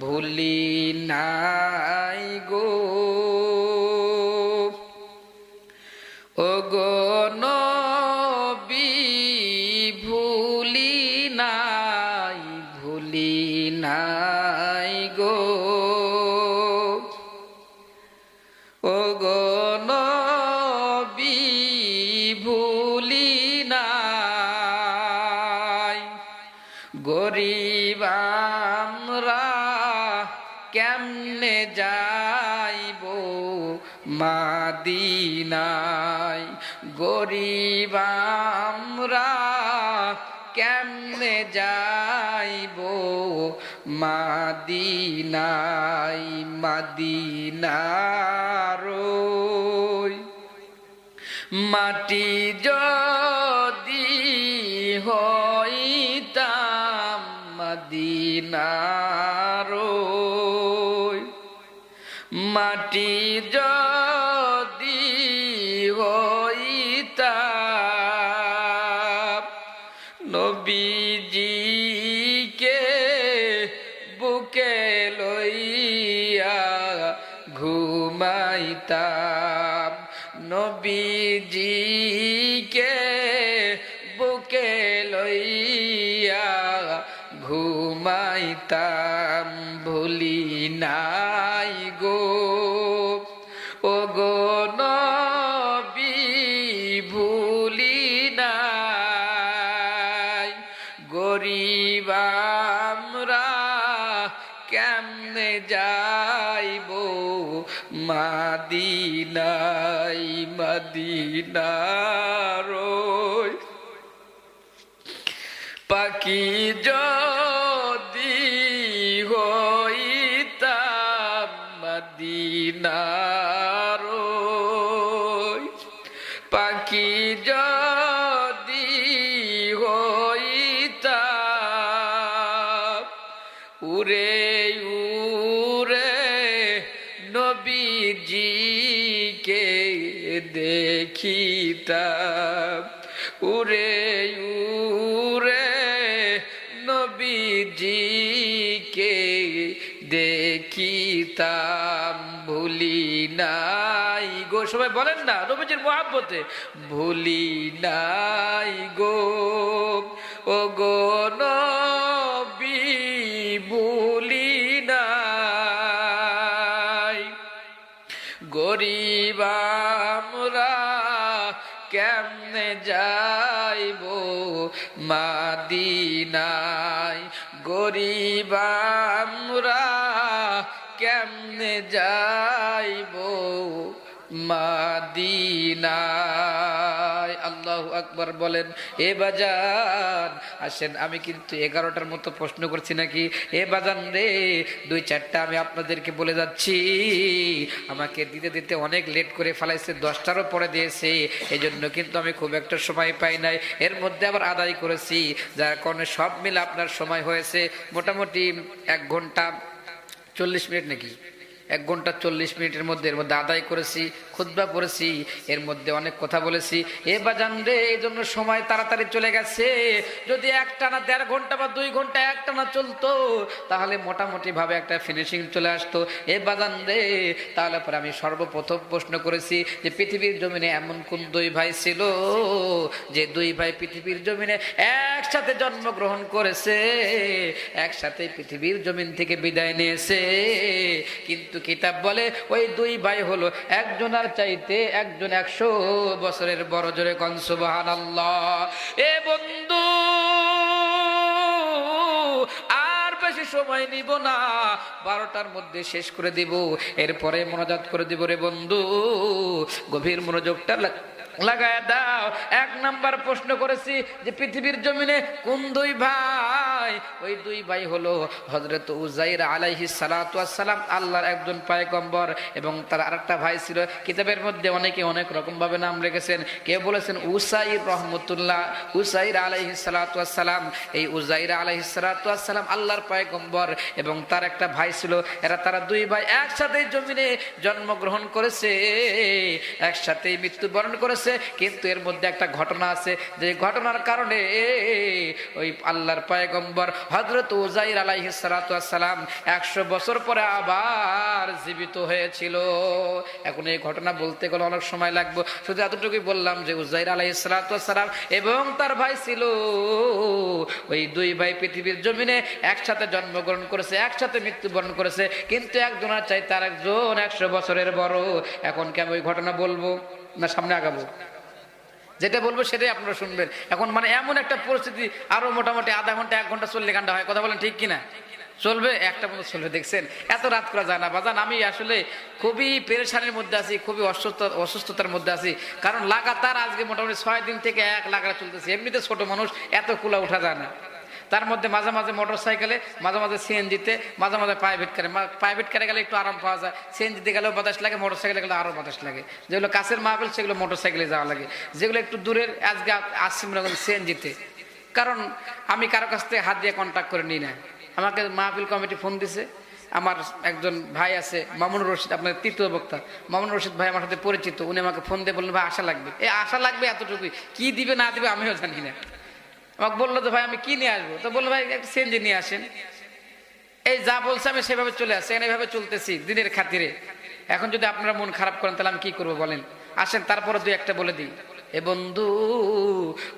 ভুলি নাই গো। মাদিনায় গরিব আমরা কেমনে যাইব? মাদিনায় মাদিনারই মাটি যদি হইতাম মদিনার মাটি যদি যাইব মাদিনাই মাদিনার পাখি যদি হইতাম মদিনার উরে নবীজিকে দেখিতাম ভুলি নাই গো। সবাই বলেন না, নবীজির মহাব্বতে, ভুলি নাই গো। ও গো নবী নাই। গরিব আমরা কেমনে যাইব মাদিনায়। গরিব আমরা কেমনে যাইব মাদিনায়? আকবর বলেন, এ বাজান। আসেন, আমি কিন্তু এগারোটার মতো প্রশ্ন করছি নাকি? এ বাজান রে, দুই চারটা আমি আপনাদেরকে বলে যাচ্ছি। আমাকে দিতে দিতে অনেক লেট করে ফেলাইছে, দশটারও পরে দিয়েছে। এই জন্য কিন্তু আমি খুব একটা সময় পাই নাই। এর মধ্যে আবার আদায় করেছি, যার কারণে সব মিলে আপনার সময় হয়েছে মোটামুটি এক ঘণ্টা চল্লিশ মিনিট নাকি? এক ঘণ্টা চল্লিশ মিনিটের মধ্যে, এর মধ্যে আদায় করেছি খুদ্া পড়েছি, এর মধ্যে অনেক কথা বলেছি। এ বাজান রে, এই জন্য সময় তাড়াতাড়ি চলে গেছে। যদি একটানা দেড় ঘণ্টা বা দুই ঘণ্টা একটানা চলতো, তাহলে মোটামুটি ভাবে একটা ফিনিশিং চলে আসতো। এ বাজান রে, তাহলে পরে আমি সর্বপ্রথম প্রশ্ন করেছি যে পৃথিবীর জমিনে এমন কোন দুই ভাই ছিল যে দুই ভাই পৃথিবীর জমিনে একসাথে জন্মগ্রহণ করেছে, একসাথে পৃথিবীর জমিন থেকে বিদায় নিয়েছে। কিন্তু কিতাব বলে, ওই দুই ভাই হলো একজনার চাইতে একজন একশো বছরের বড় জোরে কনসুবাহান এ বন্ধু, আর বেশি সময় নিব না, বারোটার মধ্যে শেষ করে দিব, এরপরে মনোজাত করে দিব রে বন্ধু। গভীর মনোযোগটা লাগায় দাও। এক নাম্বার প্রশ্ন করেছি যে, পৃথিবীর জমিনে কোন দুই ভাই ওই দুই ভাই হলো হজরত উজাইর আলাইহি সালাম আল্লাহর একজন পায়গম্বর এবং তার আরেকটা ভাই ছিল। কিতাবের মধ্যে অনেকে অনেক রকম ভাবে নাম রেখেছেন। কেউ বলেছেন উসাইর রহমতুল্লাহ, উসাইর আলাইহি সালাম এই উজাইর আলাইহি সালাম আল্লাহর পায়গম্বর এবং তার একটা ভাই ছিল। এরা তারা দুই ভাই একসাথে জমিনে জন্মগ্রহণ করেছে, একসাথেই মৃত্যুবরণ করেছে। কিন্তু এর মধ্যে একটা ঘটনা আছে। যে ঘটনার কারণে ওই আল্লাহর পায়গম্বর পয়গম্বর হজরত উজাইর আলাইহিসালাম একশো বছর পরে আবার জীবিত হয়েছিল। এখন এই ঘটনা বলতে গেলে অনেক সময় লাগবে। শুধু এতটুকুই বললাম যে উজাইর আলাইহিসালাম এবং তার ভাই ছিল। ওই দুই ভাই পৃথিবীর জমিনে একসাথে জন্মগ্রহণ করেছে, একসাথে মৃত্যুবরণ করেছে, কিন্তু একজনের চাই তার একজন একশো বছরের বড়। এখন কি আমি ওই ঘটনা বলব না সামনে আগাবো? যেটা বলব সেটাই আপনারা শুনবেন। এখন মানে এমন একটা পরিস্থিতি, আরও মোটামুটি আধা ঘণ্টা, এক ঘণ্টা চল্লিশ ঘণ্টা হয়। কথা বলেন ঠিক কিনা? চলবে? একটা মতো চলবে, দেখছেন? এত রাত করা যায় না। বাজান, আমি আসলে খুবই পেরেশানির মধ্যে আছি, খুবই অসুস্থ, অসুস্থতার মধ্যে আছি। কারণ লাগাতার আজকে মোটামুটি ছয় দিন থেকে এক লাগা চলতেছে। এমনিতে ছোট মানুষ, এত কুলা উঠা যায় না। তার মধ্যে মাঝে মাঝে মোটর সাইকেলে মাঝে মাঝে সিএনজিতে, মাঝে মাঝে প্রাইভেট কারে প্রাইভেট কারে গেলে একটু আরাম পাওয়া যায়। সিএনজিতে গেলেও বাতাস লাগে মোটর সাইকেলে গেলে আরও বাতাস লাগে। যেগুলো কাছের মাহফিল, সেগুলো মোটর সাইকেলে যাওয়া লাগে। যেগুলো একটু দূরের, আজকে আসছি মনে করেন সিএনজিতে। কারণ আমি কারও কাছ থেকে হাত দিয়ে কন্ট্যাক্ট করে নিই না আমাকে মাহফিল কমিটি ফোন দিছে। আমার একজন ভাই আছে, মামুনুর রশিদ, আপনার তৃতীয় বক্তা। মামুন রশিদ ভাই আমার সাথে পরিচিত। উনি আমাকে ফোন দিয়ে বললেন, ভাই, আশা লাগবে। এ আশা লাগবে এতটুকুই। কি দিবে, না দিবে, আমিও জানি না। আমাকে বলল তো ভাই, আমি কি নিয়ে আসব? তো বলল, ভাই, একটা সিএনজি নিয়ে আসেন। এই যা বলছে আমি সেভাবে চলে আসছি, এখানে এভাবে চলতেছি দিনের খাতিরে। এখন যদি আপনারা মন খারাপ করেন, তাহলে আমি কি করব বলেন? আসেন, তারপরে দুই একটা বলে দিই। এ বন্ধু,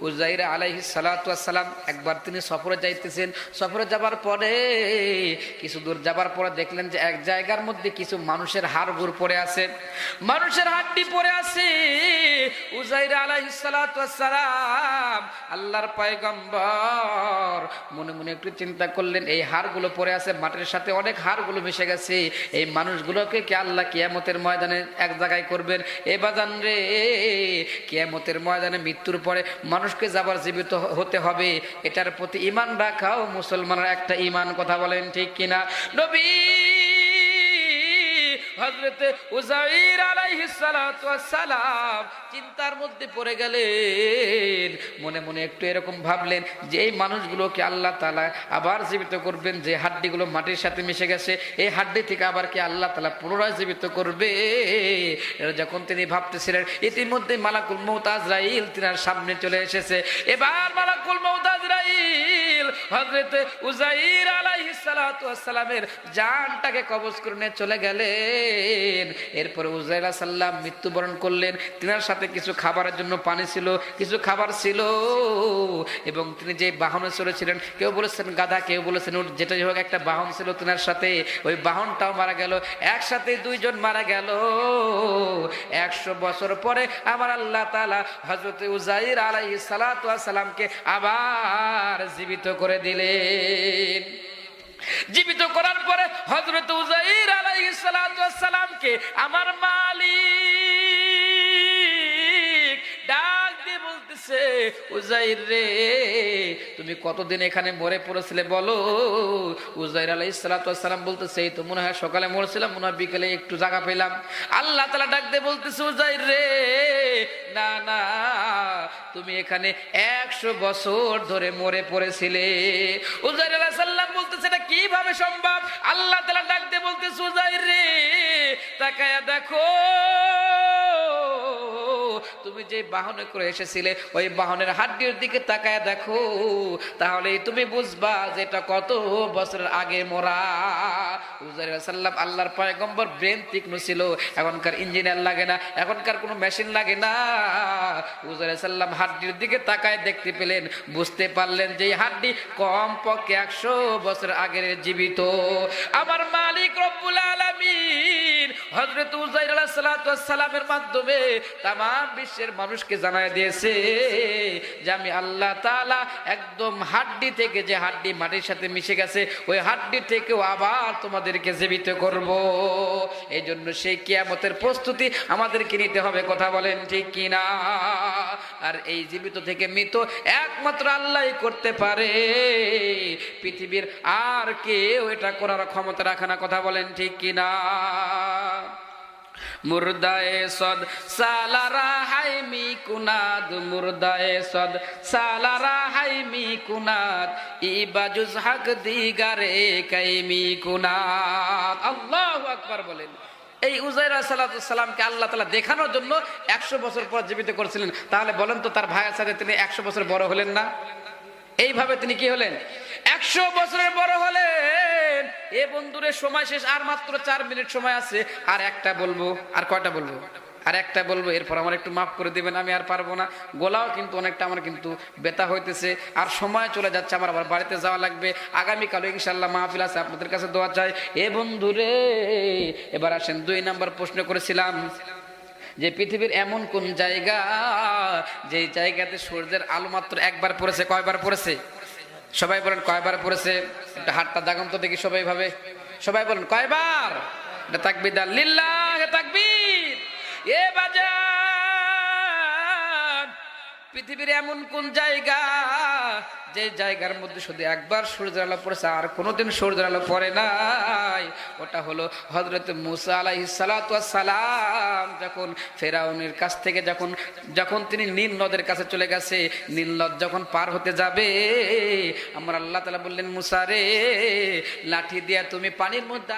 উজাইরা আলাইহি সালাম একবার তিনি সফরে যাইতেছেন। সফরে যাবার পরে, কিছু দূর যাবার পরে দেখলেন যে এক জায়গার মধ্যে কিছু মানুষের হাড় গুড় পড়ে আছে। মানুষের হাড্ডি পড়ে আছে। উজাইরা আলাইহি সালাম আল্লাহর পয়গম্বর মনে মনে একটু চিন্তা করলেন, এই হাড়গুলো পড়ে আছে, মাটির সাথে অনেক হাড়গুলো মিশে গেছে। এই মানুষগুলোকে কি আল্লাহ কিয়ামতের ময়দানে এক জায়গায় করবেন? এ বাজান রে কিয়ামতের ময়দানে মৃত্যুর পরে মানুষকে যাবার জীবিত হতে হবে। এটার প্রতি ইমান রাখাও মুসলমানের একটা ইমান কথা বলেন ঠিক কিনা? নবী! হজরতে উজাইর আলাইহিস সালাতু ওয়াস চিন্তার মধ্যে পড়ে গেলেন। মনে মনে একটু এরকম ভাবলেন যে এই মানুষগুলোকে আল্লাহ তালা আবার জীবিত করবেন, যে হাড্ডিগুলো মাটির সাথে মিশে গেছে, এই হাড্ডি থেকে আবার কি আল্লাহ তালা পুনরায় জীবিত করবে? যখন তিনি ভাবতেছিলেন, ইতিমধ্যে মালাকুল মৌত আজরাইল তিনার সামনে চলে এসেছে। এবার মালাকুল মৌত আজরাইল হজরতে উজাইর আলাইহিস সালাতু সালামের জানটাকে কবজ করে চলে গেলেন। এরপরে উজাইর সাল্লাম মৃত্যুবরণ করলেন। তিনার সাথে কিছু খাবারের জন্য পানি ছিল, কিছু খাবার ছিল এবং তিনি যে বাহনে চলেছিলেন কেউ বলেছেন গাধা, কেউ বলেছেন উট যেটা হোক একটা বাহন ছিল তিনার সাথে। ওই বাহনটাও মারা গেল, একসাথে দুইজন মারা গেল। একশো বছর পরে আমার আল্লাহ তালা হজরত উজাইর আলাই সালামকে আবার জীবিত করে দিলেন। জীবিত করার পরে হজরত উজাইর আলাইহিস সালামকে আমার মালিক ডাক দিয়ে বলতেছে উজাইর রে, তুমি কতদিন এখানে মরে পড়েছিলে বলো? উজাইর আলাইহিস সালাম বলতেছে, এই তো মনে হয় সকালে মরেছিলাম, মনে হয় বিকেলে একটু জায়গা পেলাম। আল্লাহ তালা ডাক দিয়ে বলতেছে উজাইর রে, না না, তুমি এখানে একশো বছর ধরে মরে পড়েছিলে। উজাইর আলাহ কীভাবে সম্ভব? আল্লাহ তালা ডাকতে দিয়ে সুজাই রে তাকায়া দেখো। তুমি যে বাহনে করে এসেছিলে, ওই বাহনের হাড্ডির দিকে তাকায় দেখো তাহলে তুমি বুঝবা যে এটা কত বছরের আগে মোরা। আল্লাহর ব্রেন তীক্ষ্ণ ছিল, এখনকার ইঞ্জিনিয়ার লাগে না, এখনকার কোনো মেশিন লাগে না। হাড্ডির দিকে তাকায় দেখতে পেলেন, বুঝতে পারলেন যে হাড্ডি কম পক্ষে একশো বছর আগের জীবিত। আমার মালিক রব্বুল আলামিন হজরত উজাইর সালামের মাধ্যমে তাম বিশ্বের মানুষকে জানায় দিয়েছে যে আমি আল্লাহ তাআলা একদম হাড্ডি থেকে যে হাড্ডি মাটির সাথে মিশে গেছে, ওই হাড্ডি থেকেও আবার তোমাদেরকে জীবিত করব। এই জন্য সেই কিয়ামতের প্রস্তুতি আমাদেরকে নিতে হবে, কথা বলেন ঠিক কিনা? আর এই জীবিত থেকে মৃত একমাত্র আল্লাহ করতে পারে। পৃথিবীর আর কেউ এটা করার ক্ষমতা রাখে না, কথা বলেন ঠিক কিনা? মুর্দায়ে সদ, সালারা হাইমি কুনাদ, মুর্দায়ে সদ, সালারা হাইমি কুনাদ ইবাজুজ হক দিগারে কাইমি কুনাদ। আল্লাহু আকবার বলেন। এই উজাইর সালামকে আল্লাহ তালা দেখানোর জন্য একশো বছর পর জীবিত করেছিলেন। তাহলে বলেন তো তার ভাইয়ের সাথে তিনি একশো বছর বড় হলেন না? এইভাবে তিনি কি হলেন? একশো বছরের বড় হলেন। এ বন্ধুরে, সময় শেষ, আর মাত্র চার মিনিট সময় আছে। আর একটা বলব, আর কয়টা বলব? আর একটা বলব, এরপর আমার একটু মাফ করে দিবেন, আমি আর পারব না। গোলাও কিন্তু অনেকটা আমার কিন্তু ব্যথা হইতেছে। আর সময় চলে যাচ্ছে, আমার আবার বাড়িতে যাওয়া লাগবে। আগামীকালও ইনশাল্লাহ মাহফিল আছে, আপনাদের কাছে দোয়া চাই। এ বন্ধুরে, এবার আসেন, দুই নাম্বার প্রশ্ন করেছিলাম যে, পৃথিবীর এমন কোন জায়গা যে জায়গাতে সূর্যের আলো মাত্র একবার পড়েছে, কয়বার পড়েছে? সবাই বলেন কয়বার পড়েছে? একটা হাতটা দাগাম তো দেখি সবাই ভাবে। সবাই বলেন কয়বার? এটা তাকবির দা লিল্লাহ তাকবির। এ বাজার পৃথিবীর এমন কোন জায়গা যে জায়গার মধ্যে শুধু একবার সূর্যের আলো পড়েছে, আর কোনোদিন সূর্যের আলো পড়ে নাই। ওটা হলো হজরত মুসা আলাইহি সালাম যখন ফেরাউনের কাছ থেকে যখন যখন তিনি নীল নদের কাছে চলে গেছে, নীল নদ যখন পার হতে যাবে, আমার আল্লাহ তালা বললেন, মুসা রে, লাঠি দিয়া তুমি পানির মধ্যে